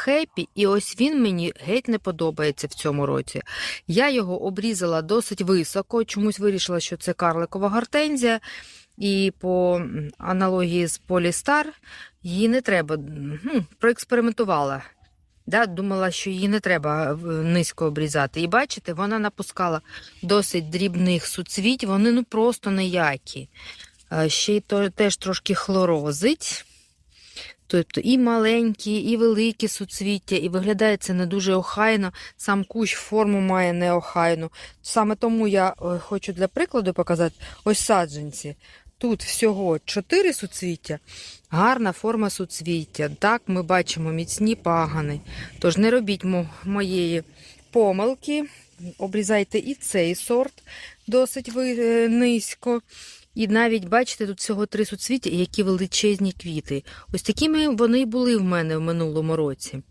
хеппі, і ось він мені геть не подобається в цьому році. Я його обрізала досить високо, чомусь вирішила, що це карликова гортензія. І по аналогії з Полістар її не треба. Ну, проекспериментувала. Да, думала, що її не треба е, низько обрізати. І бачите, вона напускала досить дрібних суцвіть, вони ну просто ніякі. Е, Ще й теж трошки хлорозить. Тобто і маленькі, і великі суцвіття, і виглядає це не дуже охайно. Сам кущ форму має неохайну. Саме тому я е, хочу для прикладу показати ось саджанці. Тут всього 4 суцвіття, гарна форма суцвіття. Так, ми бачимо міцні пагани. Тож не робіть моєї помилки. Обрізайте і цей сорт досить е, низько. І навіть бачите, тут всього три суцвіття які величезні квіти. Ось такими вони були в мене в минулому році.